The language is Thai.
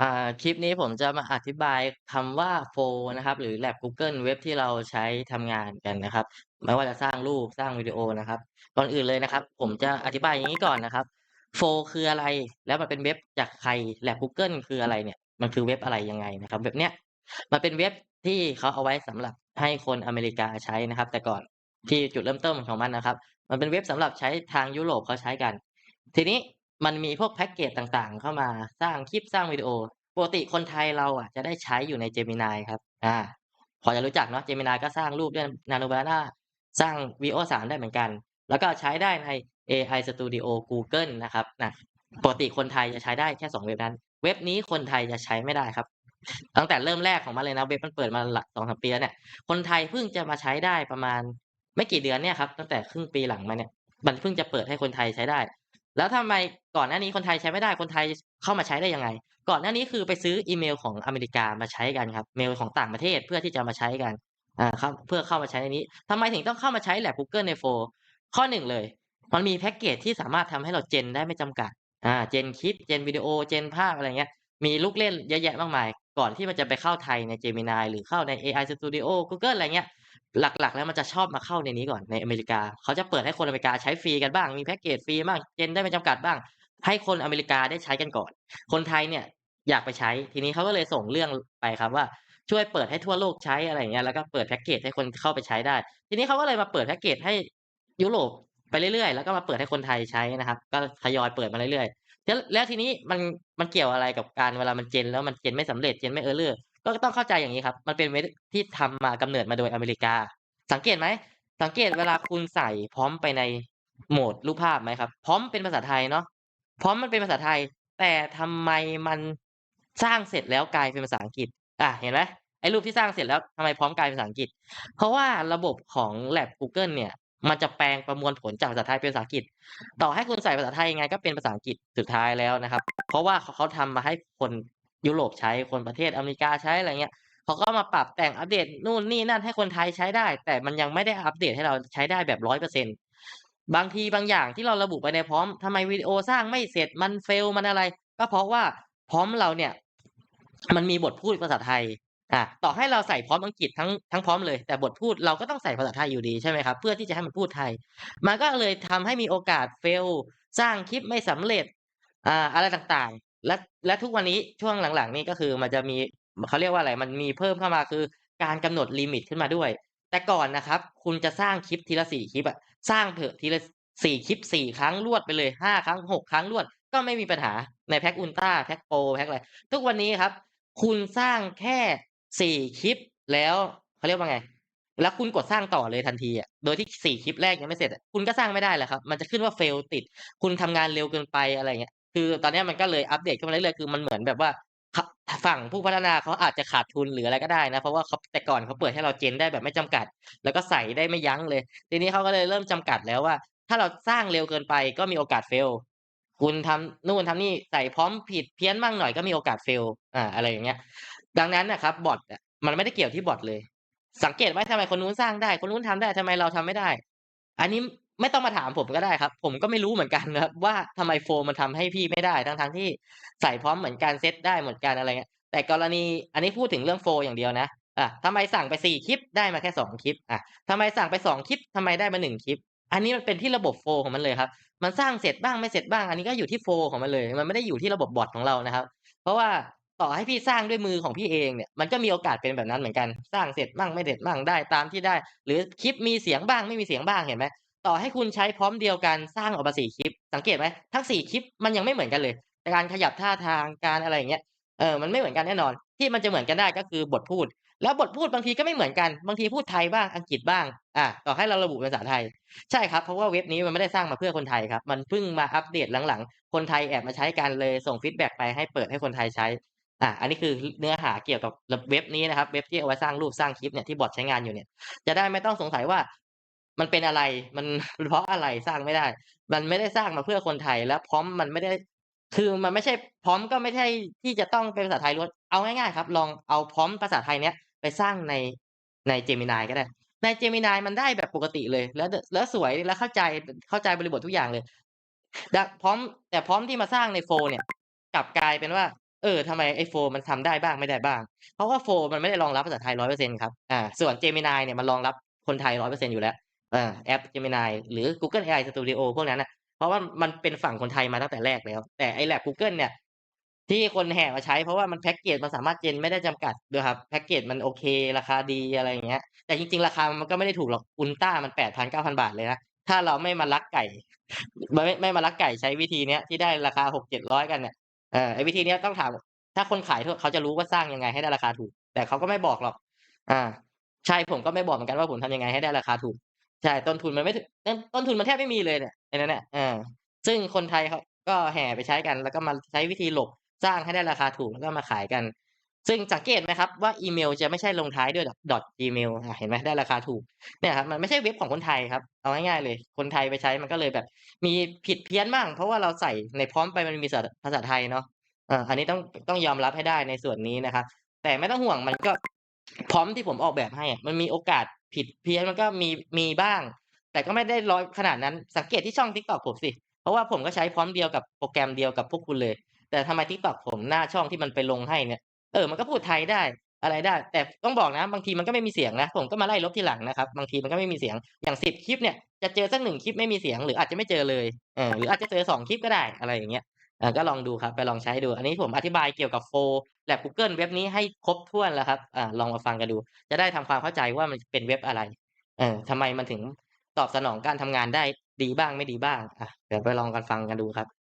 อ่า คลิปนี้ผมจะมาอธิบายคำว่า Flow นะครับ หรือ Lab Google เว็บที่เราใช้ทำงานกันนะครับ ไม่ว่าจะสร้างรูปสร้างวิดีโอนะครับ ก่อนอื่นเลยนะครับ ผมจะอธิบายอย่างงี้ก่อนนะครับ Flow คืออะไร แล้วมันเป็นเว็บจากใคร Lab Google คืออะไรเนี่ย มันคือเว็บอะไรยังไงนะครับ เว็บเนี้ย มันเป็นเว็บที่เขาเอาไว้สำหรับให้คนอเมริกาใช้นะครับ แต่ก่อนที่จุดเริ่มต้นของมันนะครับ มันเป็นเว็บสำหรับใช้ทางยุโรปเขาใช้กัน ทีนี้ มันมีพวกแพ็กเกจต่างๆ เข้ามาสร้างคลิปสร้างวิดีโอปกติคนไทยเราอะจะได้ใช้อยู่ใน Gemini ครับ อ่า พอจะรู้จักเนาะ Gemini ก็สร้างรูปด้วย Nano Banana สร้างวิดีโอ3ได้เหมือนกัน แล้วก็ใช้ได้ใน AI Studio Google นะครับน่ะปกติคนไทยจะใช้ได้แค่2เว็บนั้น เว็บนี้คนไทยจะใช้ไม่ได้ครับ ตั้งแต่เริ่มแรกของมันเลยนะเว็บมันเปิดมาหลัก2-3ปีแล้วเนี่ยคนไทยเพิ่งจะมาใช้ได้ประมาณไม่กี่เดือนเนี่ยครับตั้งแต่ครึ่งปีหลังมาเนี่ยมันเพิ่งจะเปิดให้คนไทยใช้ได้ แล้วทำไมก่อนหน้านี้คนไทยใช้ไม่ได้คนไทยเข้ามาใช้ได้ยังไง ก่อนหน้านี้คือไปซื้ออีเมลของอเมริกามาใช้กันครับเมลของต่างประเทศเพื่อที่จะมาใช้กันอ่าเข้าเพื่อเข้ามาใช้ในนี้ทำไมถึงต้องเข้ามาใช้ Lab Google ใน Flow ข้อ1เลย มันมีแพ็กเกจที่สามารถทำให้เรา gen ได้ไม่จำกัดอา gen คลิป gen วิดีโอ gen ภาพอะไรเงี้ยมีลูกเล่นเยอะแยะมากมาย ก่อนที่มันจะไปเข้าไทยใน Gemini หรือเข้าใน AI Studio Google อะไรเงี้ย หลักๆ แล้วมันจะชอบมาเข้าในนี้ก่อนในอเมริกา เขาจะเปิดให้คนอเมริกาใช้ฟรีกันบ้าง มีแพ็กเกจฟรีบ้าง gen ได้ไม่จำกัดบ้าง ให้คนอเมริกาได้ใช้กันก่อน คนไทยเนี่ยอยากไปใช้ทีนี้เขาก็เลยส่งเรื่องไปครับว่าช่วยเปิดให้ทั่วโลกใช้อะไรเงี้ยแล้วก็เปิดแพ็กเกจให้คนเข้าไปใช้ได้ ทีนี้เขาก็เลยมาเปิดแพ็กเกจให้ยุโรปไปเรื่อยๆ แล้วก็มาเปิดให้คนไทยใช้นะครับ ก็ทยอยเปิดมาเรื่อยๆแล้วทีนี้มันมันเกี่ยวอะไรกับการเวลามัน gen แล้วมัน gen ไม่สำเร็จ gen ไม่ Error ก็ต้องเข้าใจอย่างงี้ครับ มันเป็นเว็บที่ทำมากำเนิดมาโดยอเมริกา สังเกตไหม สังเกตเวลาคุณใส่ prompt ไปในโหมดรูปภาพไหมครับ prompt เป็นภาษาไทยเนาะ prompt มันเป็นภาษาไทย แต่ทำไมมันสร้างเสร็จแล้วกลายเป็นภาษาอังกฤษอาเห็นไหมไอ้รูปที่สร้างเสร็จแล้วทำไม prompt กลายเป็นภาษาอังกฤษ เพราะว่าระบบของ Lab Google เนี่ย มันจะแปลงประมวลผลจากภาษาไทยเป็นภาษาอังกฤษ ต่อให้คุณใส่ภาษาไทยยังไงก็เป็นภาษาอังกฤษสุดท้ายแล้วนะครับ เพราะว่าเขาทำมาให้คน ยุโรปใช้คนประเทศอเมริกาใช้อะไรเงี้ยเขาก็มาปรับแต่งอัปเดตนู่นนี่นั่นให้คนไทยใช้ได้ แต่มันยังไม่ได้อัปเดตให้เราใช้ได้แบบ100%บางทีบางอย่างที่เราระบุไปใน prompt ทำไมวิดีโอสร้างไม่เสร็จมัน fail มันอะไร ก็เพราะว่า prompt เราเนี่ย มันมีบทพูดภาษาไทยอาต่อให้เราใส่ prompt อังกฤษทั้งทั้ง prompt เลย แต่บทพูดเราก็ต้องใส่ภาษาไทยอยู่ดีใช่ไหมครับ เพื่อที่จะให้มันพูดไทย มันก็เลยทำให้มีโอกาส fail สร้างคลิปไม่สำเร็จอ่าอะไรต่าง และและทุกวันนี้ช่วงหลังๆ นี่ก็คือมันจะมีเขาเรียกว่าอะไรมันมีเพิ่มเข้ามาคือการกำหนดลิมิตขึ้นมาด้วย แต่ก่อนนะครับ คุณจะสร้างคลิปทีละ4คลิปอะสร้างเถอะทีละ4คลิป4ครั้งรวดไปเลย5ครั้ง6ครั้งรวด ก็ไม่มีปัญหาในแพ็ก Ultra แพ็ก Pro แพ็กอะไรทุกวันนี้ครับ คุณสร้างแค่4คลิปแล้วเขาเรียกว่าไง แล้วคุณกดสร้างต่อเลยทันทีอะโดยที่4คลิปแรกยังไม่เสร็จ คุณก็สร้างไม่ได้แล้วครับ มันจะขึ้นว่า fail ติด คุณทำงานเร็วเกินไปอะไรอย่างเงี้ย คือตอนนี้มันก็เลยอัปเดตขึ้นมาเรื่อยๆคือมันเหมือนแบบว่าฝั่งผู้พัฒนาเขาอาจจะขาดทุนหรืออะไรก็ได้นะ เพราะว่าเขาแต่ก่อนเขาเปิดให้เรา gen ได้แบบไม่จำกัด แล้วก็ใส่ได้ไม่ยั้งเลย ทีนี้เขาก็เลยเริ่มจำกัดแล้วว่า ถ้าเราสร้างเร็วเกินไปก็มีโอกาส fail คุณทำนู่นทำนี่ใส่ prompt ผิดเพี้ยนบ้างหน่อยก็มีโอกาส fail อาอะไรอย่างเงี้ย ดังนั้นนะครับบอตอะมันไม่ได้เกี่ยวที่บอตเลย สังเกตไหมทำไมคนนู้นสร้างได้ คนนู้นทำได้ทำไมเราทำไม่ได้ อันนี้ ไม่ต้องมาถามผมก็ได้ครับ ผมก็ไม่รู้เหมือนกันครับ ว่าทำไม Flow มันทำให้พี่ไม่ได้ ทั้งๆที่ใส่ prompt เหมือนกันเซตได้เหมือนกันอะไรเงี้ย แต่กรณีอันนี้พูดถึงเรื่อง Flow อย่างเดียวนะอาทำไมสั่งไป4คลิปได้มาแค่2คลิปอาทำไมสั่งไป2คลิปทำไมได้มา1คลิป อันนี้มันเป็นที่ระบบ Flow ของมันเลยครับ มันสร้างเสร็จบ้างไม่เสร็จบ้าง อันนี้ก็อยู่ที่ Flow ของมันเลย มันไม่ได้อยู่ที่ระบบบอตของเรานะครับ เพราะว่าต่อให้พี่สร้างด้วยมือของพี่เองเนี่ยมันก็มีโอกาสเป็นแบบนั้นเหมือนกัน สร้างเสร็จบ้างไม่เสร็จบ้างได้ตามที่ได้ หรือคลิปมีเสียงบ้างไม่มีเสียงบ้างเห็นไหม ต่อให้คุณใช้ prompt เดียวกันสร้างออกมา4คลิป สังเกตไหมทั้ง4คลิปมันยังไม่เหมือนกันเลยการขยับท่าทางการอะไรอย่างเงี้ยเออมันไม่เหมือนกันแน่นอน ที่มันจะเหมือนกันได้ก็คือบทพูด แล้วบทพูดบางทีก็ไม่เหมือนกันบางทีพูดไทยบ้างอังกฤษบ้างอาต่อให้เราระบุภาษาไทย ใช่ครับเพราะว่าเว็บนี้มันไม่ได้สร้างมาเพื่อคนไทยครับ มันเพิ่งมาอัปเดตหลังๆ คนไทยแอบมาใช้กันเลยส่งฟีดแบ็กไปให้เปิดให้คนไทยใช้อาอันนี้คือเนื้อหาเกี่ยวกับเว็บนี้นะครับ เว็บที่เอาไว้สร้างรูปสร้างคลิปเนี่ยที่บอตใช้งานอยู่เนี่ยจะได้ไม่ต้องสงสัยว่า มันเป็นอะไร มันเพราะอะไรสร้างไม่ได้ มันไม่ได้สร้างมาเพื่อคนไทย แล้ว prompt มันไม่ได้ คือมันไม่ใช่ prompt ก็ไม่ใช่ที่จะต้องเป็นภาษาไทยล้วน เอาง่ายๆครับ ลองเอา prompt ภาษาไทยเนี้ยไปสร้างในใน Gemini ก็ได้ ใน Gemini มันได้แบบปกติเลย แล้วแล้วสวยแล้วเข้าใจเข้าใจบริบททุกอย่างเลยดะ prompt แต่ prompt ที่มาสร้างใน Flow เนี่ย กลับกลายเป็นว่าเออทำไมไอโฟมันทำได้บ้างไม่ได้บ้าง เพราะว่าโฟมันไม่ได้รองรับภาษาไทย100%ครับ อ่า ส่วน Gemini เนี่ยมันรองรับคนไทย100%อยู่แล้ว อาแอป Gemini หรือ Google AI Studio พวกนั้นนะเพราะว่ามันเป็นฝั่งคนไทยมาตั้งแต่แรกแล้ว แต่ไอ้ lab กูเกิลเนี่ย ที่คนแห่มาใช้เพราะว่ามันแพ็กเกจมันสามารถ gen ไม่ได้จำกัดด้วยครับแพ็กเกจมันโอเค ราคาดีอะไรอย่างเงี้ย แต่จริงๆ ราคามันก็ไม่ได้ถูกหรอก Ultra มัน8,000-9,000บาทเลยนะถ้าเราไม่มาลักไก่ไม่ไม่มาลักไก่ใช้วิธีเนี้ยที่ได้ราคา600-700กันเนี่ยเออไอ้วิธีเนี้ยต้องถาม ถ้าคนขายเถอะเขาจะรู้ว่าสร้างยังไงให้ได้ราคาถูก แต่เขาก็ไม่บอกหรอก อ่า ใช่ผมก็ไม่บอกเหมือนกันว่าผมทำยังไงให้ได้ราคาถูก ใช่ ต้นทุนมันไม่ถึงต้นทุนมันแทบไม่มีเลยเนี่ยไอ้นั้นน่ะเออซึ่งคนไทยเขาก็แห่ไปใช้กัน แล้วก็มาใช้วิธีหลบสร้างให้ได้ราคาถูกแล้วก็มาขายกัน ซึ่งสังเกตไหมครับว่าอีเมลจะไม่ใช่ลงท้ายด้วยดอต .gmail เห็นไหมได้ราคาถูกเนี่ยครับมันไม่ใช่เว็บของคนไทยครับเอาง่ายๆเลย คนไทยไปใช้มันก็เลยแบบ มีผิดเพี้ยนบ้างเพราะว่าเราใส่ใน prompt ไปมันมีภาษาภาษาไทยเนาะเอออันนี้ต้องต้องยอมรับให้ได้ในส่วนนี้นะครับแต่ไม่ต้องห่วงมันก็ prompt ที่ผมออกแบบให้มันมีโอกาสผิดเพี้ยนมันก็มีมีบ้าง แต่ก็ไม่ได้100ขนาดนั้นสังเกตที่ช่อง TikTok ผมสิ เพราะว่าผมก็ใช้ prompt เดียวกับโปรแกรมเดียวกับพวกคุณเลย แต่ทำไม TikTok ผมหน้าช่องที่มันไปลงให้เนี่ยเออมันก็พูดไทยได้อะไรได้ แต่ต้องบอกนะบางทีมันก็ไม่มีเสียงนะผมก็มาไล่ลบทีหลังนะครับบางทีมันก็ไม่มีเสียงอย่าง10คลิปเนี่ยจะเจอสัก1คลิปไม่มีเสียงหรืออาจจะไม่เจอเลยเออหรืออาจจะเจอ2คลิปก็ได้อะไรอย่างเงี้ย เออก็ลองดูครับ ไปลองใช้ดู อันนี้ผมอธิบายเกี่ยวกับโฟลว์ lab กูเกิลเว็บนี้ให้ครบถ้วนแล้วครับ อ่า ลองมาฟังกันดู จะได้ทำความเข้าใจว่ามันเป็นเว็บอะไร เออ ทำไมมันถึงตอบสนองการทำงานได้ดีบ้าง ไม่ดีบ้าง อะ เดี๋ยวไปลองกัน ฟังกันดูครับ